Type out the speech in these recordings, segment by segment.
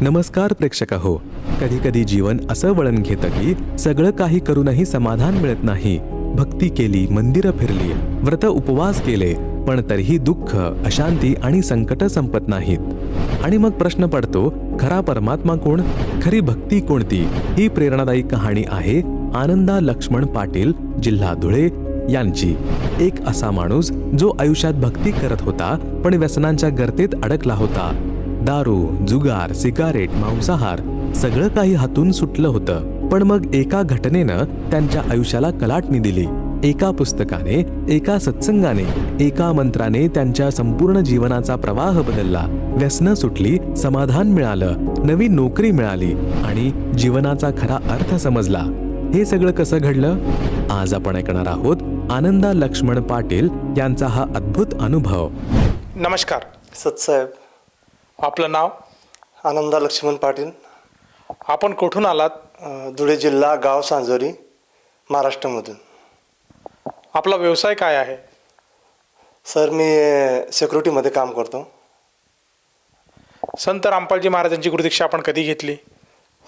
नमस्कार प्रेक्षक हो कधी कधी जीवन असं वळण घेतं की सगळं काही करूनही समाधान मिळत नाही. भक्ती केली मंदिरं फिरली व्रत उपवास केले पण तरीही दुःख अशांती आणि संकट संपत नाहीत. आणि मग प्रश्न पडतो खरा परमात्मा कोण? खरी भक्ती कोणती? ही प्रेरणादायी कहाणी आहे आनंदा लक्ष्मण पाटील जिल्हा धुळे यांची. एक असा माणूस जो आयुष्यात भक्ती करत होता पण व्यसनांच्या गर्तेत अडकला होता. दारू जुगार सिगारेट मांसाहार सगळं काही हातून सुटलं होतं. पण मग एका घटनेनं त्यांच्या आयुष्याला कलाटणी दिली. एका पुस्तकाने एका सत्संगाने एका मंत्राने त्यांच्या संपूर्ण जीवनाचा प्रवाह बदलला. व्यसनं सुटली समाधान मिळालं नवी नोकरी मिळाली आणि जीवनाचा खरा अर्थ समजला. हे सगळं कसं घडलं? आज आपण ऐकणार आहोत आनंदा लक्ष्मण पाटील यांचा हा अद्भुत अनुभव. नमस्कार. सतसाहेब आपलं नाव? आनंदा लक्ष्मण पाटील. आपण कुठून आलात? अ, धुळे जिल्हा गाव सांजोरी महाराष्ट्रामधून. आपला व्यवसाय काय आहे? सर मी सिक्युरिटीमध्ये काम करतो. संत रामपालजी महाराजांची गुरुदीक्षा आपण कधी घेतली?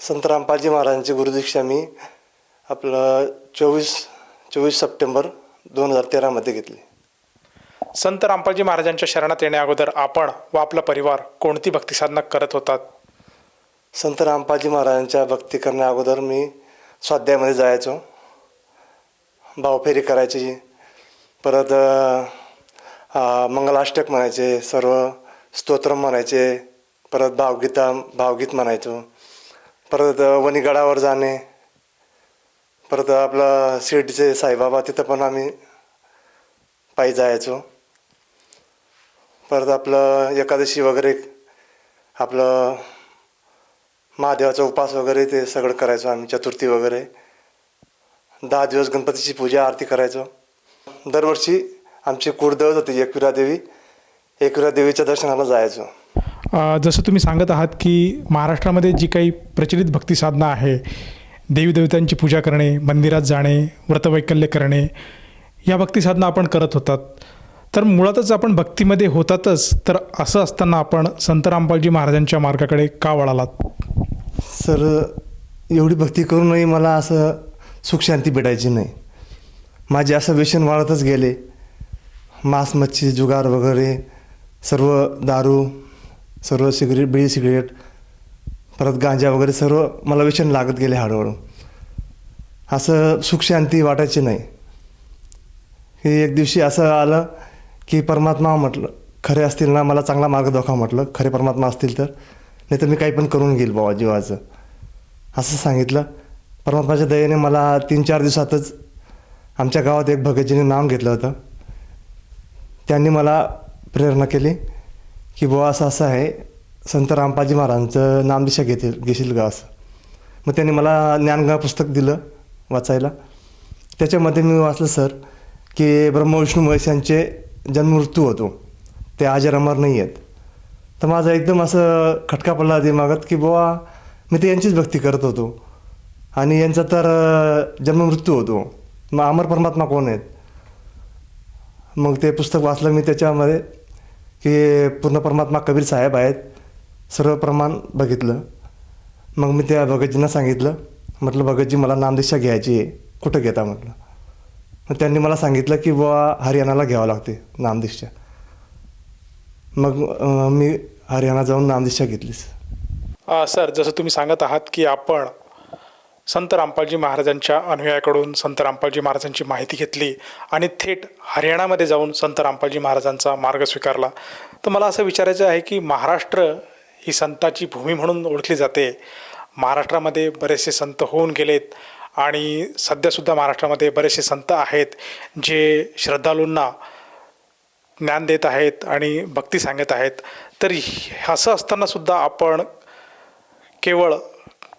संत रामपालजी महाराजांची गुरुदीक्षा मी आपलं चोवीस चोवीस सप्टेंबर दोन हजार तेरामध्ये घेतली. संत रामपालजी महाराजांच्या शरणात येण्या अगोदर आपण व आपला परिवार कोणती भक्तिसाधना करत होतात? संत रामपालजी महाराजांच्या भक्ती करण्या अगोदर मी स्वाध्यायामध्ये जायचो. भावफेरी करायची. परत मंगलाष्टक म्हणायचे सर्व स्तोत्र म्हणायचे. परत भावगीता भावगीत म्हणायचो. परत वणीगडावर जाणे. परत आपलं शिर्डीचे साईबाबा तिथं पण आम्ही पायी जायचो. परत आपलं एकादशी वगैरे आपलं महादेवाचा उपास वगैरे ते सगळं करायचो आम्ही चतुर्थी वगैरे. दहा दिवस गणपतीची पूजा आरती करायचो. दरवर्षी आमची कुळदैवत होती एकविरा देवी. एकविरा देवीच्या दर्शनाला जायचो. जसं तुम्ही सांगत आहात की महाराष्ट्रामध्ये जी काही प्रचलित भक्ती साधना आहे देवी देवतांची पूजा करणे मंदिरात जाणे व्रतवैकल्य करणे या भक्ती साधना आपण करत होतात. तर मुळातच आपण भक्तीमध्ये होतातच तर असं असताना आपण संत रामपालजी महाराजांच्या मार्गाकडे का वळालात? सर एवढी भक्ती करूनही मला असं सुखशांती भेटायची नाही. माझे असं व्यसन वाढतच गेले. मांस मच्छी जुगार वगैरे सर्व दारू सर्व सिगरेट बिडी सिगरेट परत गांजा वगैरे सर्व मला व्यसन लागत गेले हळूहळू. असं सुखशांती वाटायची नाही. हे एक दिवशी असं आलं की परमात्मा म्हटलं खरे असतील ना मला चांगला मार्ग दाखवा म्हटलं खरे परमात्मा असतील तर नाही तर मी काही पण करून घेईल बाबा जीवाचं. असं सांगितलं. परमात्माच्या दयेने मला तीन चार दिवसातच आमच्या गावात एक भगतजीने नाम घेतलं होतं. त्यांनी मला प्रेरणा केली की बुवा असं असं आहे संत रामपाजी महाराजांचं नामदिशा घेतील घेशील का असं. मग त्यांनी मला ज्ञानगा पुस्तक दिलं वाचायला. त्याच्यामध्ये मी वाचलं सर की ब्रह्मविष्णू महेश यांचे जन्ममृत्यू होतो. ते आजर अमर नाही आहेत तर माझा एकदम असं खटका पडला दिमागात की बुवा मी तर यांचीच भक्ती करत होतो. आणि यांचा तर जन्ममृत्यू होतो. मग अमर परमात्मा कोण आहेत? मग ते पुस्तक वाचलं मी त्याच्यामध्ये की पूर्ण परमात्मा कबीर साहेब आहेत. सर्व प्रमाण बघितलं. मग मी त्या भगतजींना सांगितलं. म्हटलं भगतजी मला नामदीक्षा घ्यायची आहे. कुठं घेता? म्हटलं. मग त्यांनी मला सांगितलं की बुवा हरियाणाला घ्यावं लागते नामदीक्षा मग अं, मी हरियाणा जाऊन नामदिशा घेतलीस. अ, सर जसं तुम्ही सांगत आहात की आपण संत रामपालजी महाराजांच्या अनुयायाकडून संत रामपालजी महाराजांची माहिती घेतली आणि थेट हरियाणामध्ये जाऊन संत रामपालजी महाराजांचा मार्ग स्वीकारला तर मला असं विचारायचं आहे की महाराष्ट्र ही संताची भूमी म्हणून ओळखली जाते. महाराष्ट्रामध्ये बरेचसे संत होऊन गेलेत. आणि सध्यासुद्धा महाराष्ट्रामध्ये बरेचसे संत आहेत जे श्रद्धालूंना ज्ञान देत आहेत आणि भक्ती सांगत आहेत. तर असं असतानासुद्धा आपण केवळ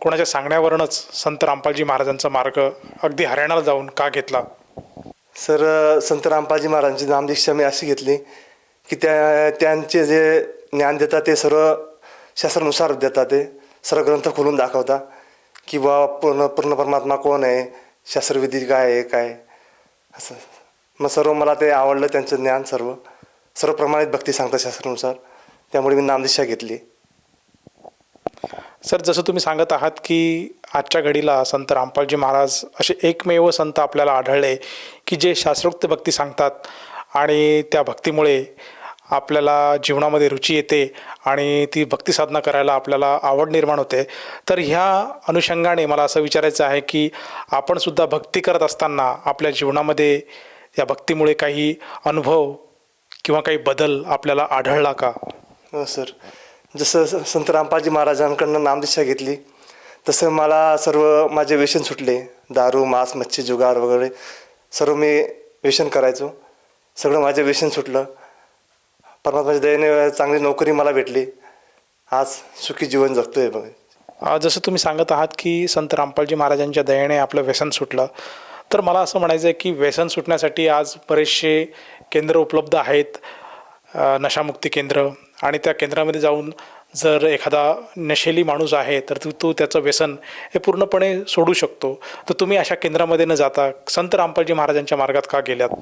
कोणाच्या सांगण्यावरूनच संत रामपालजी महाराजांचा मार्ग अगदी हरियाणाला जाऊन का घेतला? सर संत रामपालजी महाराजांची नामदीक्षा मी अशी घेतली की त्या त्यांचे जे ज्ञान देतात ते सर्व शास्त्रानुसार देतात ते. सर्व ग्रंथ खोलून दाखवता किंवा पूर्ण पूर्ण परमात्मा कोण आहे? शास्त्रविधी काय आहे काय? असं मग सर्व मला ते आवडलं त्यांचं ज्ञान सर्व. सर्व प्रमाणित भक्ती सांगतात शास्त्रानुसार. त्यामुळे मी नामदिशा घेतली. सर जसं तुम्ही सांगत आहात की आजच्या घडीला संत रामपालजी महाराज असे एकमेव संत आपल्याला आढळले की जे शास्त्रोक्त भक्ती सांगतात आणि त्या भक्तीमुळे आपल्याला जीवनामध्ये रुची येते आणि ती भक्तिसाधना करायला आपल्याला आवड निर्माण होते. तर ह्या अनुषंगाने मला असं विचारायचं आहे की आपणसुद्धा भक्ती करत असताना आपल्या जीवनामध्ये या भक्तीमुळे काही अनुभव किंवा काही बदल आपल्याला आढळला का? हो सर. जसं स- संत रामपाजी महाराजांकडनं नामदिशा घेतली तसं मला सर्व माझे व्यसन सुटले. दारू मांस मच्छी जुगार वगैरे सर्व मी व्यसन करायचो. सगळं माझे व्यसन सुटलं. परमात्माच्या दयेने चांगली नोकरी मला भेटली. आज सुखी जीवन जगतोय बघ. जसं तुम्ही सांगत आहात की संत रामपालजी महाराजांच्या दयेने आपलं व्यसन सुटलं. तर मला असं म्हणायचं आहे की व्यसन सुटण्यासाठी आज बरेचसे केंद्र उपलब्ध आहेत. नशामुक्ती केंद्र आणि त्या केंद्रामध्ये जाऊन जर एखादा नशेली माणूस आहे तर तू तो त्याचं व्यसन हे पूर्णपणे सोडू शकतो. तर तुम्ही अशा केंद्रामध्ये न जाता संत रामपालजी महाराजांच्या मार्गात का गेल्यात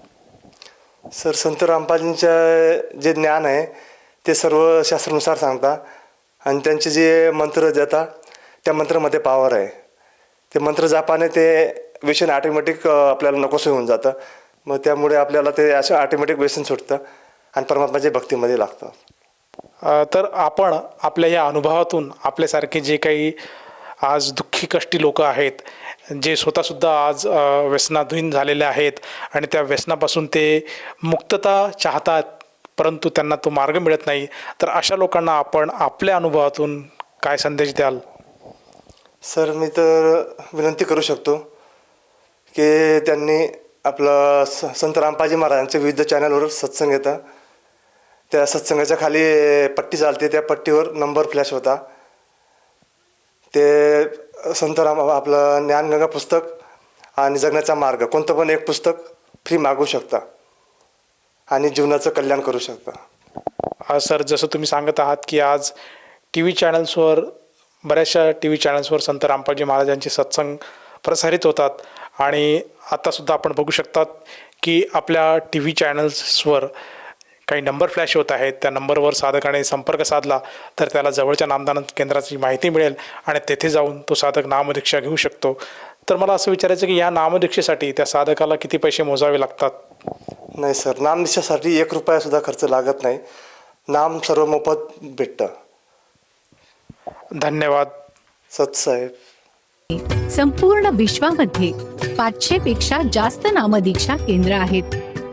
सर संत रामपालजींचं जे ज्ञान आहे ते सर्व शास्त्रानुसार सांगता. आणि त्यांचे जे मंत्र देतात त्या मंत्रामध्ये पावर आहे. ते मंत्र जापाने ते व्यसन ऑटोमॅटिक आपल्याला नकोसं होऊन जातं. मग त्यामुळे आपल्याला ते असं ऑटोमॅटिक व्यसन सुटतं आणि परमात्माच्या भक्तीमध्ये लागतं. तर आपण आपल्या या अनुभवातून आपल्यासारखे जे काही आज दुःखी कष्टी लोक आहेत जे स्वतःसुद्धा आज व्यसनाधीन झालेले आहेत आणि त्या व्यसनापासून ते मुक्तता चाहतात परंतु त्यांना तो मार्ग मिळत नाही. तर अशा लोकांना आपण आपल्या अनुभवातून काय संदेश द्याल? सर मी तर विनंती करू शकतो की त्यांनी आपलं स संत रामपाजी महाराजांचे विविध चॅनलवर सत्संग येतं त्या सत्संगाच्या खाली पट्टी चालते त्या पट्टीवर नंबर फ्लॅश होता. ते संत राम आपलं ज्ञानगंगा पुस्तक आणि जगण्याचा मार्ग कोणतं पण एक पुस्तक फ्री मागवू शकता. आणि जीवनाचं कल्याण करू शकता. सर जसं तुम्ही सांगत आहात की आज टी व्ही चॅनल्सवर बऱ्याचशा टी व्ही चॅनल्सवर संत रामपालजी महाराजांचे सत्संग प्रसारित होतात. आणि आत्तासुद्धा आपण बघू शकतात की आपल्या टी व्ही चॅनल्सवर काही नंबर फ्लॅश होत आहेत. त्या नंबरवर साधकाने संपर्क साधला तर त्याला जवळच्या नामदान केंद्राची माहिती मिळेल आणि तेथे जाऊन तो साधक नामदीक्षा घेऊ शकतो. तर मला असं विचारायचं की या नामदीक्षेसाठी त्या साधकाला किती पैसे मोजावे लागतात? नाही सर नामनिशासाठी एक रुपयासुद्धा खर्च लागत नाही. नाम सर्व मोफत भेटतं. धन्यवाद. सतसाहेब संपूर्ण विश्वामध्ये पाचशे पेक्षा जास्त नामदीक्षा केंद्र आहेत.